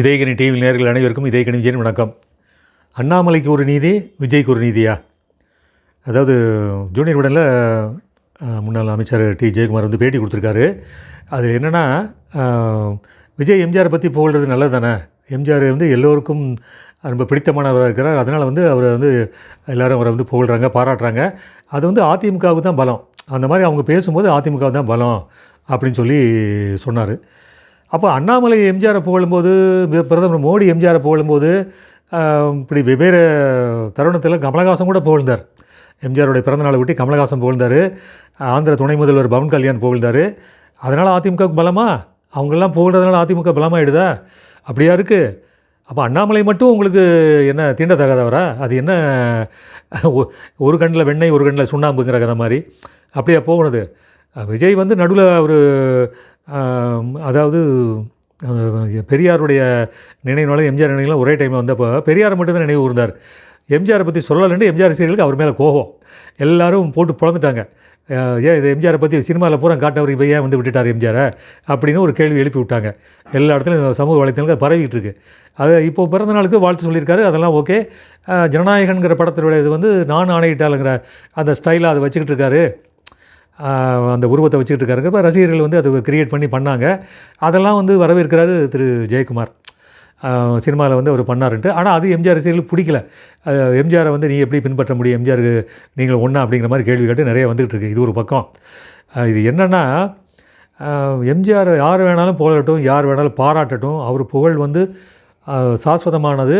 இதயகணி TV நேர்கள் அனைவருக்கும் இதயகனி விஜயன் வணக்கம். அண்ணாமலைக்கு ஒரு நீதி விஜய்க்கு ஒரு நீதியா? அதாவது ஜூனியர் உடனில் முன்னாள் அமைச்சர் டி. ஜெயக்குமார் வந்து பேட்டி கொடுத்துருக்காரு. அது என்னென்னா விஜய் எம்ஜிஆரை பற்றி புகழ்றது நல்லது தானே எம்ஜிஆர் வந்து எல்லோருக்கும் ரொம்ப பிடித்தமானவராக இருக்கிறார். அதனால் வந்து அவரை வந்து எல்லோரும் அவரை வந்து புகழ்கிறாங்க பாராட்டுறாங்க. அது வந்து அதிமுகவுக்கு தான் பலம். அந்த மாதிரி அவங்க பேசும்போது அதிமுக தான் பலம் அப்படின்னு சொல்லி சொன்னார். அப்போ அண்ணாமலை எம்ஜிஆரை புகழும்போது பிரதமர் மோடி எம்ஜிஆரை புகழும்போது இப்படி வெவ்வேறு தருணத்தில் கமலஹாசன் கூட புகழ்ந்தார். எம்ஜிஆருடைய பிறந்தநாளை ஒட்டி கமலஹாசன் புகழ்ந்தார். ஆந்திர துணை முதல்வர் பவன் கல்யாண் புகழ்ந்தார். அதனால் அதிமுகவுக்கு பலமா? அவங்கெல்லாம் புகழ்றதுனால அதிமுக பலமாகிடுதா அப்படியா இருக்குது அப்போ அண்ணாமலை மட்டும் உங்களுக்கு என்ன தீண்டத்தகாதவரா? அது என்ன ஒ- ஒரு கண்ணில் வெண்ணெய் ஒரு கண்ணில் சுண்ணாம்புங்கிற கதை மாதிரி. அப்படியா போகணுது விஜய் வந்து நடுவில் ஒரு அதாவது பெரியாருடைய நினைவுனாலும் எம்ஜிஆர் நினைவுலாம் ஒரே டைமில் வந்தப்போ பெரியார் மட்டும்தான் நினைவு கூர்ந்தார். எம்ஜிஆரை பற்றி சொல்லலைன்னு எம்ஜிஆர் சீரியலுக்கு அவர் மேலே கோபம். எல்லாரும் போட்டு பிறந்துட்டாங்க ஏன் இது எம்ஜிஆரை பற்றி சினிமாவில் பூரா காட்டவர் இப்போ ஏன் வந்து விட்டுட்டார் எம்ஜிஆரை? அப்படின்னு ஒரு கேள்வி எழுப்பி விட்டாங்க. எல்லா இடத்துலையும் சமூக வலைத்தளங்கள் பரவிக்கிட்டு இருக்கு. அது இப்போ பிறந்த நாளுக்கு வாழ்த்து சொல்லியிருக்காரு. அதெல்லாம் ஓகே. அஹ், ஜனநாயகன்கிற படத்தினுடைய இது வந்து நான் ஆணையிட்டாளுங்கிற அந்த ஸ்டைலாக அதை வச்சுக்கிட்டு இருக்காரு. அந்த உருவத்தை வச்சுக்கிட்டு இருக்காருங்க. இப்போ ரசிகர்கள் வந்து அதை கிரியேட் பண்ணி பண்ணாங்க. அதெல்லாம் வந்து வரவேற்கிறாரு திரு ஜெயக்குமார். சினிமாவில் வந்து அவர் பண்ணாருன்ட்டு. ஆனால் அது எம்ஜிஆர் ரசிகர்களுக்கு பிடிக்கல. எம்ஜிஆரை வந்து நீ எப்படி பின்பற்ற முடியும்? எம்ஜிஆருக்கு நீங்கள் ஒன்றா அப்படிங்கிற மாதிரி கேள்வி கேட்டு நிறைய வந்துகிட்டு இருக்கு. இது ஒரு பக்கம். இது என்னென்னா எம்ஜிஆர் யார் வேணாலும் புகழட்டும் யார் வேணாலும் பாராட்டட்டும். அவர் புகழ் வந்து சாஸ்வதமானது.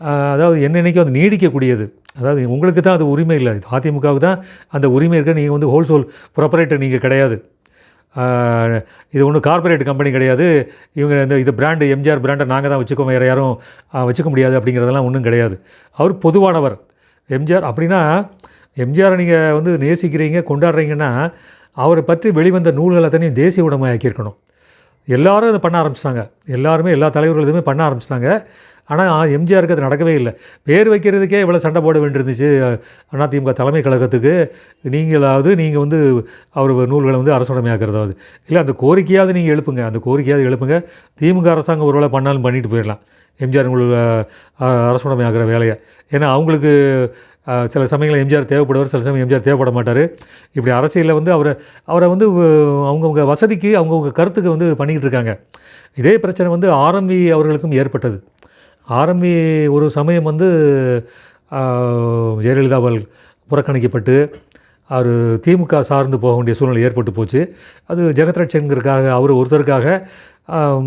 அதாவது என்னென்னைக்கும் அது நீடிக்கக்கூடியது. அதாவது உங்களுக்கு தான் அது உரிமை இல்லை. அதிமுகவுக்கு தான் அந்த உரிமை இருக்க. நீங்கள் வந்து ஹோல்சோல் ப்ரொப்பரேட்டர் நீங்கள் கிடையாது. இது ஒன்றும் கார்ப்பரேட் கம்பெனி கிடையாது. இவங்க இந்த இது பிராண்டு எம்ஜிஆர் பிராண்டை நாங்கள் தான் வச்சுக்கோம் வேறு யாரும் வச்சுக்க முடியாது அப்படிங்கிறதெல்லாம் ஒன்றும் கிடையாது. அவர் பொதுவானவர். எம்ஜிஆர் அப்படின்னா எம்ஜிஆரை நீங்கள் வந்து நேசிக்கிறீங்க கொண்டாடுறீங்கன்னா அவரை பற்றி வெளிவந்த நூல்கள் அத்தனையும் தேசிய உடைமையாக்கியிருக்கணும். எல்லாரும் அதை பண்ண ஆரம்பிச்சிட்டாங்க. எல்லாருமே எல்லா தலைவர்கள் இதுவுமே பண்ண ஆரம்பிச்சிட்டாங்க. ஆனால் எம்ஜிஆருக்கு அது நடக்கவே இல்லை. பேர் வைக்கிறதுக்கே இவ்வளோ சண்டை போட வேண்டியிருந்துச்சு அதிமுக தலைமை கழகத்துக்கு. நீங்களாவது நீங்கள் வந்து அவர் நூல்களை வந்து அரசுடைமையாக்கிறதாவது. இல்லை அந்த கோரிக்கையாவது நீங்கள் எழுப்புங்க. அந்த கோரிக்கையாவது எழுப்புங்க. திமுக அரசாங்கம் ஒருவேளை பண்ணாலும் பண்ணிட்டு போயிடலாம். எம்ஜிஆர் உங்களுக்கு அரசுடைமையாகிற வேலையை. ஏன்னா அவங்களுக்கு சில சமயங்களில் எம்ஜிஆர் தேவைப்படுவார் சில சமயம் எம்ஜிஆர் தேவைப்பட மாட்டார் இப்படி அரசியலில் வந்து அவரை அவரை வந்து அவங்கவுங்க வசதிக்கு அவங்கவுங்க கருத்துக்கு வந்து பண்ணிக்கிட்டு இருக்காங்க. இதே பிரச்சனை வந்து ஆர்எம்வி அவர்களுக்கும் ஏற்பட்டது. ஆரம்பி ஒரு சமயம் வந்து ஜெயலலிதாவால் புறக்கணிக்கப்பட்டு அவர் திமுக சார்ந்து போக வேண்டிய சூழ்நிலை ஏற்பட்டு போச்சு. அது ஜெகத்ரட்சனுங்கிறதுக்காக அவர் ஒருத்தருக்காக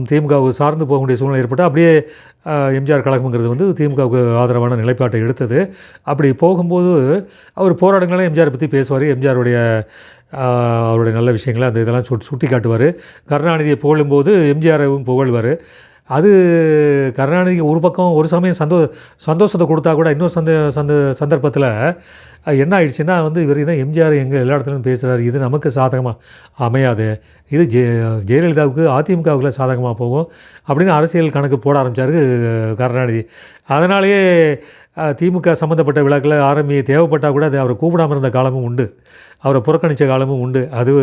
திமுகவுக்கு சார்ந்து போக வேண்டிய சூழ்நிலை ஏற்பட்டு அப்படியே எம்ஜிஆர் கழகம்ங்கிறது வந்து திமுகவுக்கு ஆதரவான நிலைப்பாட்டை எடுத்தது. அப்படி போகும்போது அவர் போராட்டங்களே எம்ஜிஆர் பற்றி பேசுவார். எம்ஜிஆருடைய அவருடைய நல்ல விஷயங்களை அந்த இதெல்லாம் சுட்டி சுட்டி காட்டுவார் கருணாநிதியை புகழும்போது எம்ஜிஆரையும் புகழ்வார். அது கருணாநிதிக்கு ஒரு பக்கம் ஒரு சமயம் சந்தோ சந்தோஷத்தை கொடுத்தா கூட இன்னொரு சந்த சந்த சந்தர்ப்பத்தில் என்ன ஆயிடுச்சுன்னா வந்து இவர் என்ன எம்ஜிஆர் எங்கே எல்லா இடத்துலையும் பேசுகிறார் இது நமக்கு சாதகமாக அமையாது இது ஜெ ஜெயலலிதாவுக்கு அதிமுகவுக்குள்ள சாதகமாக போகும் அப்படின்னு அரசியல் கணக்கு போட ஆரம்பித்தார் கருணாநிதி. அதனாலேயே திமுக சம்மந்தப்பட்ட விழாக்களில் ஆரம்பி தேவைப்பட்டால் கூட அது அவரை கூப்பிடாம இருந்த காலமும் உண்டு. அவரை புறக்கணித்த காலமும் உண்டு. அது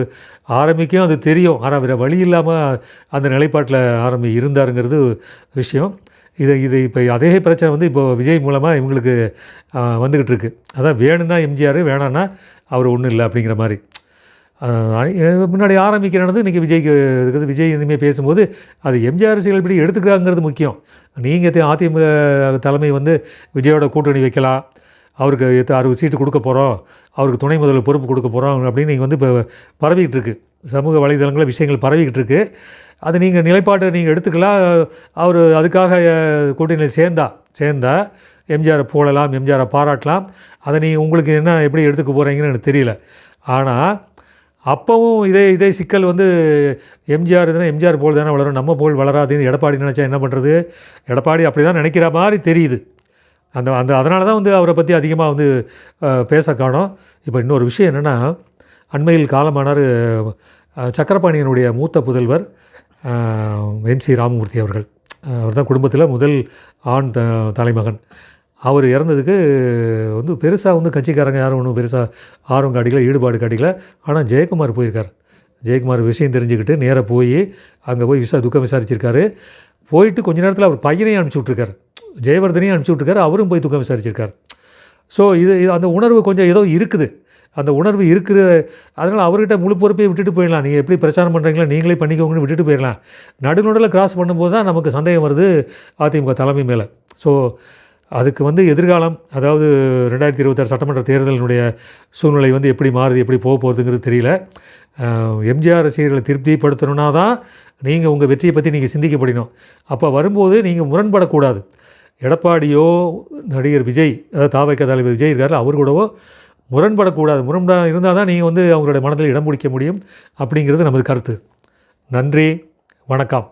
ஆரம்பிக்கும் அது தெரியும். ஆனால் வேறு வழி இல்லாமல் அந்த நிலைப்பாட்டில் ஆரம்பி இருந்தாருங்கிறது விஷயம். இது இது இப்போ அதே பிரச்சனை வந்து இப்போ விஜய் மூலமாக இவங்களுக்கு வந்துக்கிட்டு இருக்குது அதான் வேணும்னா எம்ஜிஆர் வேணான்னா அவர் ஒன்றும் இல்லை அப்படிங்கிற மாதிரி. முன்னாடி ஆரம்பிக்கிறது இன்றைக்கி விஜய்க்கு இருக்கிறது விஜய் இனிமேல் பேசும்போது அது எம்ஜிஆர் அரசியல் எப்படி எடுத்துக்கிறாங்கிறது முக்கியம். நீங்கள் அதிமுக தலைமை வந்து விஜயோட கூட்டணி வைக்கலாம். அவருக்கு எத்த அறுபது சீட்டு கொடுக்க போகிறோம் அவருக்கு துணை முதல்வர் பொறுப்பு கொடுக்க போகிறோம் அப்படின்னு நீங்கள் வந்து இப்போ பரவிக்கிட்டு இருக்கு. சமூக வலைதளங்களில் விஷயங்கள் பரவிக்கிட்டு இருக்கு. அது நீங்கள் நிலைப்பாட்டை நீங்கள் எடுத்துக்கலாம். அவர் அதுக்காக கூட்டணியில் சேர்ந்தா சேர்ந்தா எம்ஜிஆரை போடலாம் எம்ஜிஆரை பாராட்டலாம். அதை நீங்கள் உங்களுக்கு என்ன எப்படி எடுத்துக்க போகிறீங்கன்னு எனக்கு தெரியல. ஆனால் அப்போவும் இதே இதே சிக்கல் வந்து எம்ஜிஆர் இதுனா எம்ஜிஆர் போல் தானே வளரும் நம்ம போல் வளராதுன்னு எடப்பாடி நினச்சா என்ன பண்ணுறது எடப்பாடி அப்படி தான் நினைக்கிற மாதிரி தெரியுது. அந்த அந்த அதனால தான் வந்து அவரை பற்றி அதிகமாக வந்து பேச காணோம். இப்போ இன்னொரு விஷயம் என்னென்னா அண்மையில் காலமானார் சக்கரபாணியனுடைய மூத்த புதல்வர் எம்சி ராமமூர்த்தி அவர்கள். அவர் தான் குடும்பத்தில் முதல் ஆண் த தலைமகன். அவர் இறந்ததுக்கு வந்து பெருசாக வந்து கட்சிக்காரங்க யாரும் ஒன்றும் பெருசாக ஆர்வம் காட்டிக்கல ஈடுபாடு காட்டிக்கல. ஆனால் ஜெயக்குமார் போயிருக்கார். ஜெயக்குமார் விஷயம் தெரிஞ்சுக்கிட்டு நேராக போய் அங்கே போய் விசா துக்கம் விசாரிச்சிருக்காரு. போயிட்டு கொஞ்ச நேரத்தில் அவர் பையனையும் அனுப்பிச்சி விட்ருக்காரு ஜெயவர்தனையும் அனுப்பிச்சி விட்ருக்காரு அவரும் போய் துக்கம் விசாரிச்சிருக்கார். ஸோ இது இது அந்த உணர்வு கொஞ்சம் ஏதோ இருக்குது. அந்த உணர்வு இருக்கிற அதனால் அவர்கிட்ட முழு பொறுப்பையும் விட்டுட்டு போயிடலாம். நீங்கள் எப்படி பிரச்சாரம் பண்ணுறீங்களோ நீங்களே பண்ணிக்கோங்கன்னு விட்டுட்டு போயிடலாம். நடுநடுவில் கிராஸ் பண்ணும்போது தான் நமக்கு சந்தேகம் வருது அதிமுக தலைமை மேலே. ஸோ அதுக்கு வந்து எதிர்காலம் அதாவது ரெண்டாயிரத்தி இருபத்தாறு சட்டமன்ற தேர்தலினுடைய சூழ்நிலை வந்து எப்படி மாறுது எப்படி போக போகிறதுங்கிறது தெரியல. எம்ஜிஆர் ரசிகர்களை திருப்திப்படுத்தணுன்னா தான் நீங்கள் உங்கள் வெற்றியை பற்றி நீங்கள் சிந்திக்கப்படணும் அப்போ வரும்போது நீங்கள் முரண்படக்கூடாது. எடப்பாடியோ நடிகர் விஜய் அதாவது தாவைக்க தலைவர் விஜய் இருக்கார் அவர் கூடவோ முரண்படக்கூடாது. முரண்பட இருந்தால் தான் நீங்கள் வந்து அவங்களுடைய மனதில் இடம் பிடிக்க முடியும் அப்படிங்கிறது நமது கருத்து. நன்றி வணக்கம்.